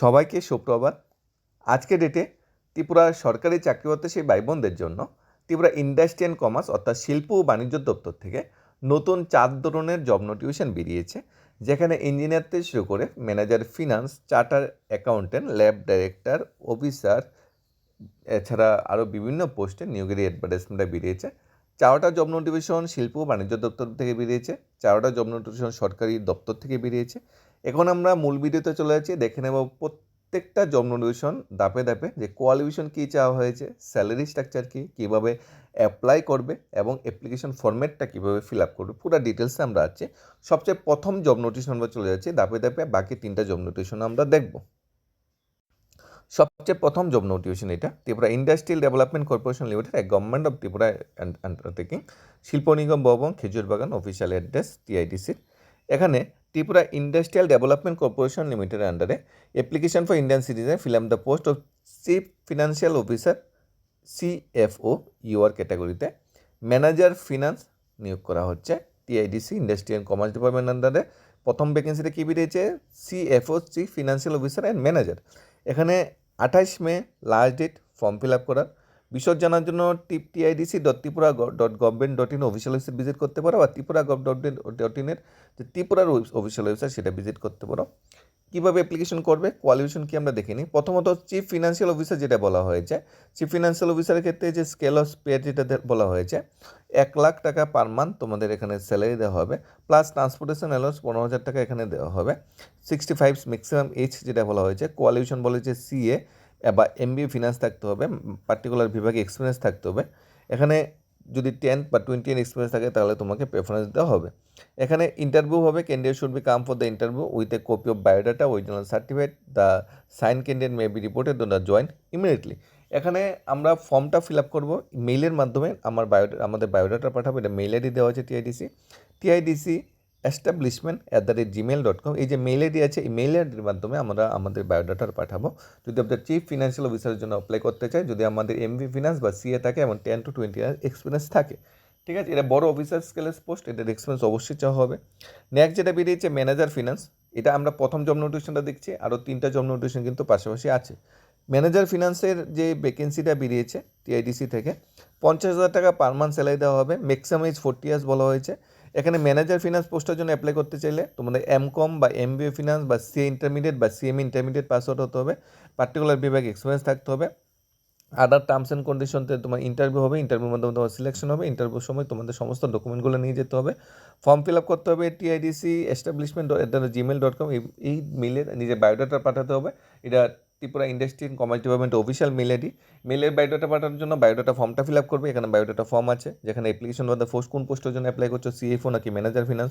সবাইকে সুপ্রভাত। আজকে ডেটে ত্রিপুরা সরকারি চাকরিরত সেই ভাই বোনদের জন্য ত্রিপুরা ইন্ডাস্ট্রি অ্যান্ড কমার্স অর্থাৎ শিল্প ও বাণিজ্য দপ্তর থেকে নতুন চার ধরনের জব নোটিফিকেশন বেরিয়েছে, যেখানে ইঞ্জিনিয়ার থেকে শুরু করে manager finance charter accountant lab director officer এছাড়া আরও বিভিন্ন পোস্টে নিয়োগের অ্যাডভার্টাইজমেন্টটা বেরিয়েছে। চারোটা জব নোটিফিকেশন শিল্প ও বাণিজ্য দপ্তর থেকে বেরিয়েছে, চারোটা জব নোটিফিকেশন সরকারি দপ্তর থেকে বেরিয়েছে। এখন আমরা মূল ভিডিওতে চলে যাচ্ছি, দেখে নেব প্রত্যেকটা জব নোটিফিকেশন ধাপে ধাপে যে কোয়ালিফিকেশন কী চাওয়া হয়েছে স্যালারি স্ট্রাকচার কী, কীভাবে অ্যাপ্লাই করবে এবং অ্যাপ্লিকেশন ফর্ম্যাটটা কীভাবে ফিল আপ করবে, পুরো ডিটেলসে আমরা আছি। সবচেয়ে প্রথম জব নোটিফিকেশন আমরা চলে যাচ্ছি, ধাপে ধাপে বাকি তিনটা জব নোটিফিকেশন আমরা দেখব। সবচেয়ে প্রথম জব নোটিফিকেশন এটা, Tripura industrial development corporation limited এক গভর্নমেন্ট অফ ত্রিপুরা আন্ডারটেকিং শিল্প নিগম ভবন খেজুর বাগান অফিসিয়াল অ্যাড্রেস টিআইডিসির এখানে ত্রিপুরা ইন্ডাস্ট্রিয়াল ডেভেলপমেন্ট কর্পোরেশন লিমিটেডের আন্ডারে application for Indian citizen fill up the post of chief financial officer CFO UR ক্যাটাগরিতে ম্যানেজার ফিনান্স নিয়োগ করা হচ্ছে TIDC industry and commerce department আন্ডারে প্রথম ভ্যাকেন্সিতে কী বেরিয়েছে? CFO chief financial officer and manager এখানে আঠাশ May last date form fill up করার। বিশদ জানার জন্য টিপ TIDC dot Tripura dot government dot in official website visit করতে পারো, বা ত্রিপুরা গভ ডট ডট ইনের যে ত্রিপুরার অফিসিয়াল ওয়েবসাইট সেটা ভিজিট করতে পারো। কীভাবে অ্যাপ্লিকেশন করবে কোয়ালিফিকেশন কি আমরা দেখিনি। প্রথমত চিফ ফিনান্সিয়াল অফিসার যেটা বলা হয়েছে চিফ ফিনান্সিয়াল অফিসারের ক্ষেত্রে যে স্কেল অফ পে যেটা বলা হয়েছে, এক লাখ টাকা পার মান্থ তোমাদের এখানে স্যালারি দেওয়া হবে প্লাস ট্রান্সপোর্টেশন অ্যালাউন্স পনেরো হাজার টাকা এখানে দেওয়া হবে। সিক্সটি ফাইভ ম্যাক্সিমাম এজ যেটা বলা হয়েছে কোয়ালিফিকেশন বলেছে সিএ বা এমবিএ ফিনান্স থাকতে হবে পার্টিকুলার বিভাগে এক্সপিরিয়েন্স থাকতে হবে। এখানে যদি টেন্থ বা টোয়েন্টি এন এক্সপিরিয়েন্স থাকে, তাহলে তোমাকে প্রেফারেন্স দেওয়া হবে। এখানে ইন্টারভিউ হবে candidate should be come for the interview with a copy of biodata original certificate the sign candidate may be reported the join immediately এখানে আমরা ফর্মটা ফিল আপ করব মেইলের মাধ্যমে, আমার বায়োডা আমাদের বায়োডাটা পাঠাবো, এটা মেইল আইডি দেওয়া আছে TIDC TIDC establishment at the rate Gmail dot com এই যে মেইল আইডি আছে, এই মেইল আইডির মাধ্যমে আমরা আমাদের বায়োডাটার পাঠাবো। যদি আপনাদের চিফ ফিনান্সিয়াল অফিসারের জন্য অ্যাপ্লাই করতে চাই যদি আমাদের এমভি ফিনান্স বা সিএ থাকে এবং ten to twenty year experience থাকে। ঠিক আছে? এটা বড় অফিসার স্কেলের পোস্ট এটার এক্সপিরিয়েন্স অবশ্যই চাওয়া হবে। নেক্সট যেটা বেরিয়েছে ম্যানেজার ফিনান্স এটা আমরা প্রথম জব নোটিফিকেশনটা দেখছি আরও তিনটা জব নোটিফিকেশন কিন্তু পাশাপাশি আছে। ম্যানেজার ফিনান্সের যে ভ্যাকেন্সিটা বেরিয়েছে টিআইডিসি থেকে, পঞ্চাশ হাজার টাকা পার মান্থ স্যালারি দেওয়া হবে। ম্যাক্সিমাম এজ ফোর্টি ইয়ার্স বলা হয়েছে। এখানে ম্যানেজার ফিনান্স পোস্টের জন্য অ্যাপ্লাই করতে চাইলে তোমাদের এম কম বা এম বি ফিনান্স বা সি ইন্টারমিডিয়েট বা সিএম ইন্টারমিডিয়েট পাস আউট হতে হবে। পার্টিকুলার বিভাগ এক্সপিরিয়েন্স থাকতে হবে। আদার টার্মস অ্যান্ড কন্ডিশনতে তোমার ইন্টারভিউ হবে ইন্টারভিউর মাধ্যমে তোমার সিলেকশন হবে ইন্টারভিউর সময় তোমাদের সমস্ত ডকুমেন্টগুলো নিয়ে যেতে হবে। ফর্ম ফিল আপ করতে হবে TIDC establishment gmail dot com এই মেলে নিজের বায়োডাটা পাঠাতে হবে। এটা Tripura industry and commerce department official mail ID মেলের biodata পাঠানোর জন্য বায়োডাটা ফর্মটা ফিল আপ করবে। এখানে বায়োডাটা ফর্ম আছে, যেখানে অ্যাপ্লিকেশন বা ফোর্স কোন পোস্টের জন্য অ্যাপ্লাই করছ সিএফও নাকি manager finance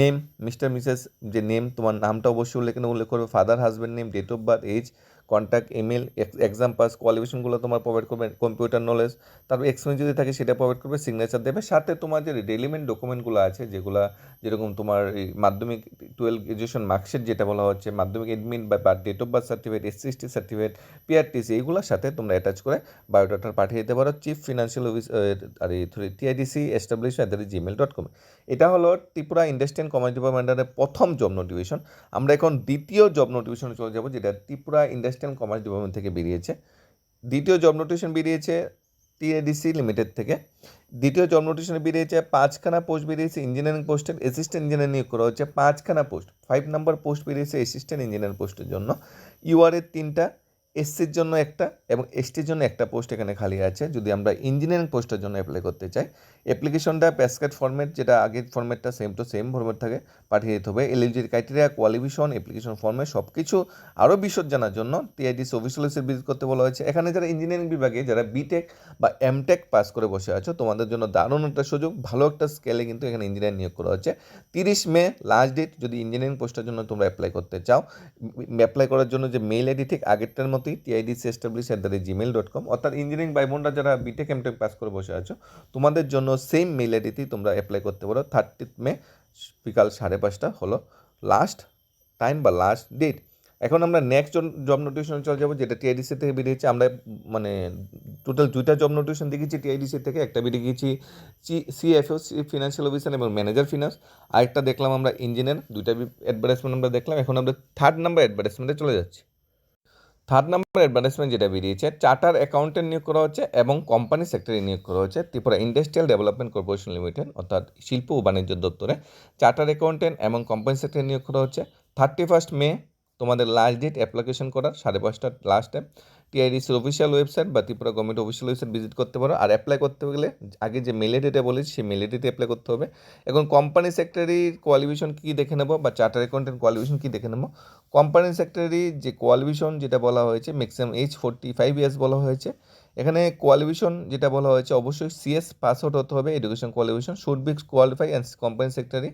name mister missus যে নেম তোমার নামটা অবশ্যই উল্লেখ উল্লেখ করবে father husband name date of birth age contact email exam pass কোয়ালিফিকেশনগুলো তোমার প্রোভাইড করবে কম্পিউটার নলেজ তারপর এক্সপিরিয়েন্স যদি থাকে সেটা প্রোভাইড করবে সিগনেচার দেবে। সাথে তোমার যে রেলিমেন্ট ডকুমেন্টগুলো আছে, যেগুলো যেরকম তোমার মাধ্যমিক টুয়েলভ গ্রাজুয়েশন মার্কশিট যেটা বলা হচ্ছে, মাধ্যমিক এডমিট বা date of birth certificate SC ST certificate PRTC এইগুলোর সাথে তোমরা অ্যাটাচ করে বায়োডাটা পাঠিয়ে দিতে পারো চিফ ফিনান্সিয়াল অফিস আর এই TIDC establish at the Gmail dot com এটা হলো ত্রিপুরা ইন্ডাস্ট্রি অ্যান্ড কমার্স ডিপার্টমেন্টের প্রথম জব নোটিফিকেশন আমরা এখন দ্বিতীয় জব নোটিফিকেশনে চলে যাব, যেটা Tripura industry and commerce department থেকে বেরিয়েছে? দ্বিতীয় জব নোটিশন বেরিয়েছে টিএডিসি লিমিটেড থেকে। দ্বিতীয় জব নোটিশনে বেরিয়েছে পাঁচখানা পোস্ট বেরিয়েছে ইঞ্জিনিয়ারিং পোস্টের অ্যাসিস্ট্যান্ট ইঞ্জিনিয়ার নিয়োগ করা হচ্ছে পাঁচখানা পোস্ট ফাইভ নাম্বার পোস্ট বেরিয়েছে অ্যাসিস্ট্যান্ট ইঞ্জিনিয়ার পোস্টের জন্য। ইউআরের তিনটা। এসসির জন্য একটা এবং এসটির জন্য একটা পোস্ট এখানে খালি আছে। যদি আমরা ইঞ্জিনিয়ারিং পোস্টের জন্য অ্যাপ্লাই করতে চাই অ্যাপ্লিকেশনটা প্যাসকেট ফর্মেট যেটা আগের ফর্মেটটা সেম টু সেম ফর্মেট থাকে, পাঠিয়ে দিতে হবে। Eligibility criteria qualification application format সব কিছু আরও বিশদ জানার জন্য টিআইডিসি অফিসিয়ালসের ভিজিট করতে বলা হয়েছে। এখানে যারা ইঞ্জিনিয়ারিং বিভাগে, যারা বিটেক বা এমটেক পাস করে বসে আছো, তোমাদের জন্য দারুণ একটা সুযোগ, ভালো একটা স্কেলে কিন্তু এখানে ইঞ্জিনিয়ার নিয়োগ করা হচ্ছে তিরিশ মে লাস্ট ডেট যদি ইঞ্জিনিয়ারিং পোস্টের জন্য তোমরা অ্যাপ্লাই করতে চাও অ্যাপ্লাই করার জন্য যে মেল আইডি ঠিক আগেরটার মতোই TIDC establish at the Gmail dot com অর্থাৎ ইঞ্জিনিয়ারিং ভাই বোনরা যারা বিটেক এমটেক পাস করে বসে আছো, তোমাদের জন্য সেম মেল আইডিতেই তোমরা অ্যাপ্লাই করতে পারো। থার্টিথ মে বিকাল সাড়ে পাঁচটা হলো লাস্ট টাইম বা লাস্ট ডেট এখন আমরা নেক্সট জব নোটিফিকেশন চলে যাব, যেটা টিআইডিসি থেকে বেরিয়েছে আমরা মানে টোটাল দুইটা জব নোটিফিকেশন দেখেছি টিআইডিসি থেকে। একটা বেরিয়ে গেছি সিএফও ফিনান্সিয়াল অফিসার এবং ম্যানেজার ফিনান্স আরেকটা দেখলাম আমরা ইঞ্জিনিয়ার দুইটা অ্যাডভার্টাইজমেন্ট আমরা দেখলাম। এখন আমরা থার্ড নাম্বার অ্যাডভার্টাইজমেন্টে চলে যাচ্ছি। থার্ড নাম্বার অ্যাডভার্টাইজমেন্ট যেটা বেরিয়েছে চার্টার অ্যাকাউন্টেন্ট নিয়োগ করা হচ্ছে এবং কোম্পানি সেক্টরে নিয়োগ করা হচ্ছে, Tripura industrial development corporation limited অর্থাৎ শিল্প ও বাণিজ্য দপ্তরে। চার্টার অ্যাকাউন্টেন্ট এবং কোম্পানি সেক্টরে নিয়োগ করা হচ্ছে। থার্টি ফার্স্ট মে তোমাদের লাস্ট ডেট অ্যাপ্লিকেশন করার, সাড়ে পাঁচটা লাস্ট টাইম টিআইডিসির অফিসিয়াল ওয়েবসাইট বা Tripura government official website visit করতে পারো। আর অ্যাপ্লাই করতে গেলে আগে যে মেলে ডেটে বলেছি, সেই মেলে ডেটে অ্যাপ্লাই করতে হবে। এখন কোম্পানি সেক্টরির কোয়ালিফিকেশন কী দেখে নেব বা চার্টার অ্যাকাউন্টেন্ট কোয়ালিফিকেশন কী দেখে নেব? কোম্পানি সেক্টরি যে কোয়ালিফিকেশন যেটা বলা হয়েছে maximum age forty five years বলা হয়েছে। এখানে কোয়ালিফিকেশন যেটা বলা হয়েছে, অবশ্যই সিএস পাস আউট হতে হবে education qualification should be qualify and company secretary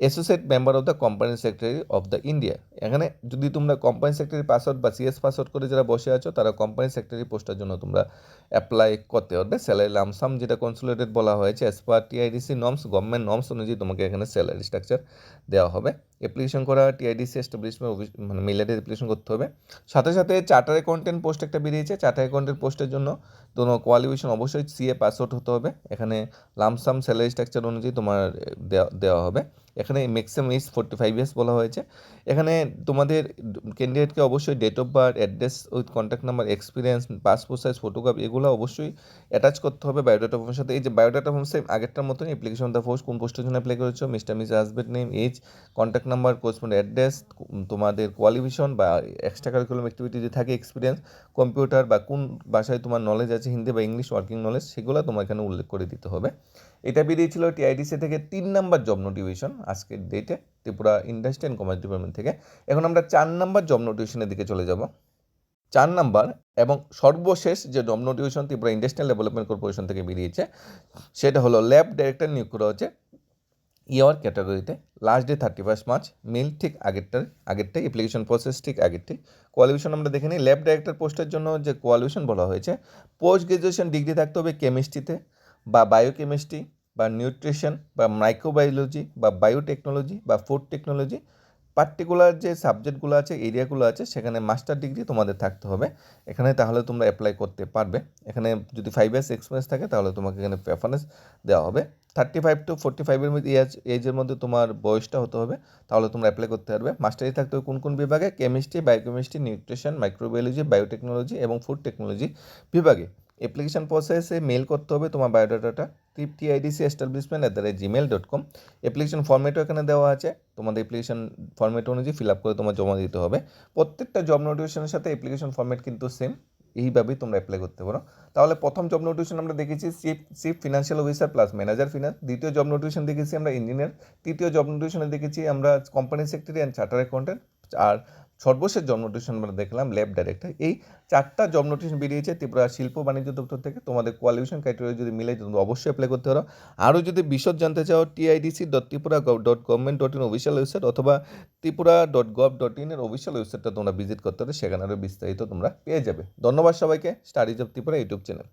associate member of the company secretary of the India এখানে যদি তোমরা কোম্পানি সেক্রেটারি পাস আউট বা সিএস পাস আউট করে যারা বসে আছো, তারা কোম্পানি সেক্রেটারি পোস্টের জন্য তোমরা অ্যাপ্লাই করতে হবে স্যালারি লামসাম যেটা কনসুলেটেড বলা হয়েছে as per TIDC norms government norms অনুযায়ী তোমাকে এখানে স্যালারি স্ট্রাকচার দেওয়া হবে। অ্যাপ্লিকেশন করা টিআইডিসি এস্টাবলিশমেন্ট মানে মেলেটে অ্যাপ্লিকেশন করতে হবে। সাথে সাথে চার্টার অ্যাকাউন্টেন্ট পোস্ট একটা বেরিয়েছে। চার্টার অ্যাকাউন্টেন্ট পোস্টের জন্য কোনো কোয়ালিফিকেশন অবশ্যই সিএ পাস আউট হতে হবে। এখানে লামসাম স্যালারি স্ট্রাকচার অনুযায়ী তোমার দেওয়া হবে। এখানে maximum age forty five years বলা হয়েছে। এখানে তোমাদের ক্যান্ডিডেটকে অবশ্যই date of birth address with contact number experience passport size photograph এগুলো অবশ্যই অ্যাটাচ করতে হবে বায়োডাটা ফর্মের সাথে। এই যে বায়োডাটা ফর্ম সেম আগেরটার মতন অ্যাপ্লিকেশন দ্য পোস্ট কোন পোস্টের জন্য অ্যাপ্লাই করেছ mister miss husband name age contact number correspond address তোমাদের কোয়ালিফিকেশন বা এক্সট্রা কারিকুলাম অ্যাক্টিভিটি যে থাকে এক্সপিরিয়েন্স কম্পিউটার বা কোন ভাষায় তোমার নলেজ আছে, হিন্দি বা ইংলিশ ওয়ার্কিং নলেজ সেগুলো তোমার এখানে উল্লেখ করে দিতে হবে। এটা বেরিয়েছিল টিআইডিসি থেকে তিন নাম্বার জব নোটিফিকেশন আজকের ডেটে Tripura industry and commerce department থেকে। এখন আমরা চার নাম্বার জব নোটিফিকেশনের দিকে চলে যাব। চার নাম্বার এবং সর্বশেষ যে job notification Tripura industrial development corporation থেকে বেরিয়েছে, সেটা হলো ল্যাব ডাইরেক্টর নিয়োগ করা হচ্ছে ইয়ার ক্যাটাগরিতে last day thirty first March mail ঠিক আগেরটার, আগেরটাই অ্যাপ্লিকেশন প্রসেস ঠিক আগেরটাই। কোয়ালিফিকেশন আমরা দেখে নিই ল্যাব ডাইরেক্টর পোস্টের জন্য যে কোয়ালিফিকেশন বলা হয়েছে পোস্ট গ্রাজুয়েশন ডিগ্রি থাকতে হবে কেমিস্ট্রিতে বা বায়োকেমিস্ট্রি বা নিউট্রিশন বা মাইক্রোবায়োলজি বা বায়োটেকনোলজি বা ফুড টেকনোলজি পার্টিকুলার যে সাবজেক্টগুলো আছে এরিয়াগুলো আছে, সেখানে মাস্টার ডিগ্রি তোমাদের থাকতে হবে। এখানে তাহলে তোমরা অ্যাপ্লাই করতে পারবে। এখানে যদি ফাইভ ইয়ার্স এক্সপিরিয়েন্স থাকে, তাহলে তোমাকে এখানে প্রেফারেন্স দেওয়া হবে। থার্টি ফাইভ টু ফোর্টি ফাইভের মধ্যে এজ এজের মধ্যে তোমার বয়সটা হতে হবে। তাহলে তোমরা অ্যাপ্লাই করতে পারবে। মাস্টারি থাকতে হবে কোন কোন বিভাগে? Chemistry biochemistry nutrition microbiology biotechnology এবং ফুড টেকনোলজি বিভাগে। অ্যাপ্লিকেশন প্রসেসে মেল করতে হবে তোমার বায়োডাটাটা T IDC establishment at the rate Gmail dot com application ফর্মেটও এখানে দেওয়া আছে। তোমাদের অ্যাপ্লিকেশন ফর্মেট অনুযায়ী ফিল আপ করে তোমার জমা দিতে হবে। প্রত্যেকটা জব নোটিফিকেশনের সাথে অ্যাপ্লিকেশন ফর্মেট কিন্তু সেম এইভাবেই তোমরা অ্যাপ্লাই করতে পারো। তাহলে প্রথম জব নোটিফিকেশন আমরা দেখেছি chief chief financial officer plus manager finance দ্বিতীয় জব নোটিফিকেশন দেখেছি আমরা ইঞ্জিনিয়ার তৃতীয় জব নোটিফিকেশনে দেখেছি আমরা company secretary and charter accountant আর সর্বশেষ জব নোটিফিকেশন আমরা দেখলাম ল্যাব ডাইরেক্টর এই চারটা জব নোটিফিকেশন বেরিয়েছে ত্রিপুরা শিল্প বাণিজ্য দপ্তর থেকে। তোমাদের কোয়ালিফিকেশন ক্রাইটেরিয়া যদি মিলে তোমরা অবশ্যই অ্যাপ্লাই করতে পারো। আরও যদি বিশদ জানতে চাও TIDC dot Tripura dot government dot in official website অথবা ত্রিপুরা ডট গভ ডট ইনের অফিসিয়াল ওয়েবসাইটটা তোমরা ভিজিট করতে হবে সেখানে আরও বিস্তারিত তোমরা পেয়ে যাবে। ধন্যবাদ সবাইকে studies of Tripura YouTube channel